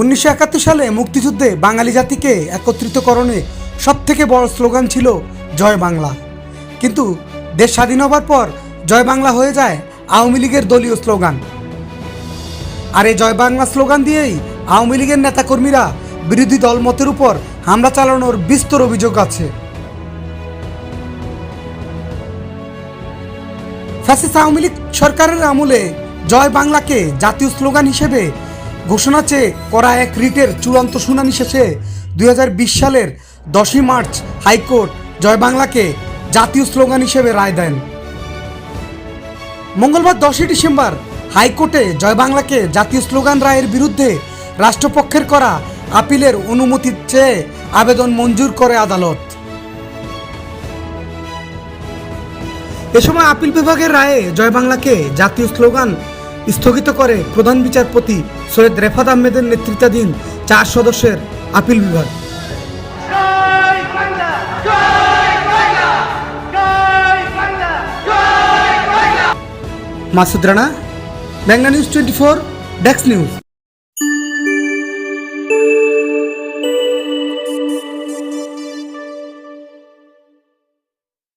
উনিশশো একাত্তর সালে মুক্তিযুদ্ধে বাঙালি জাতিকে একত্রিতকরণে সব থেকে বড় স্লোগান ছিল জয় বাংলা। কিন্তু দেশ স্বাধীন হবার পর জয় বাংলা হয়ে যায় আওয়ামী লীগের দলীয় স্লোগান। আর এই জয় বাংলা স্লোগান দিয়েই আওয়ামী লীগের নেতাকর্মীরা বিরোধী দলমতের উপর হামলা চালানোর বিস্তর অভিযোগ আছে। ফ্যাসিস আওয়ামী লীগ সরকারের আমলে জয় বাংলাকে জাতীয় স্লোগান হিসেবে ঘোষণা চেয়ে করা এক রিটের চূড়ান্ত শুনানি শেষে দুই হাজার বিশ সালের দশই মার্চ হাইকোর্ট জয় বাংলাকে জাতীয় স্লোগান হিসেবে রায় দেন। মঙ্গলবার দশই ডিসেম্বর হাইকোর্টে জয় বাংলাকে জাতীয় স্লোগান রায়ের বিরুদ্ধে রাষ্ট্রপক্ষের করা আপিলের অনুমতি চেয়ে আবেদন মঞ্জুর করে আদালত। এ সময় আপিল বিভাগের রায়ে জয় বাংলাকে জাতীয় স্লোগান স্থগিত করে প্রধান বিচারপতি সৈয়দ রেফাত আহমেদের নেতৃত্বাধীন চার সদস্যের আপিল বিভাগ। Masud Rana Bangla news twenty four, ডেক্স নিউজ।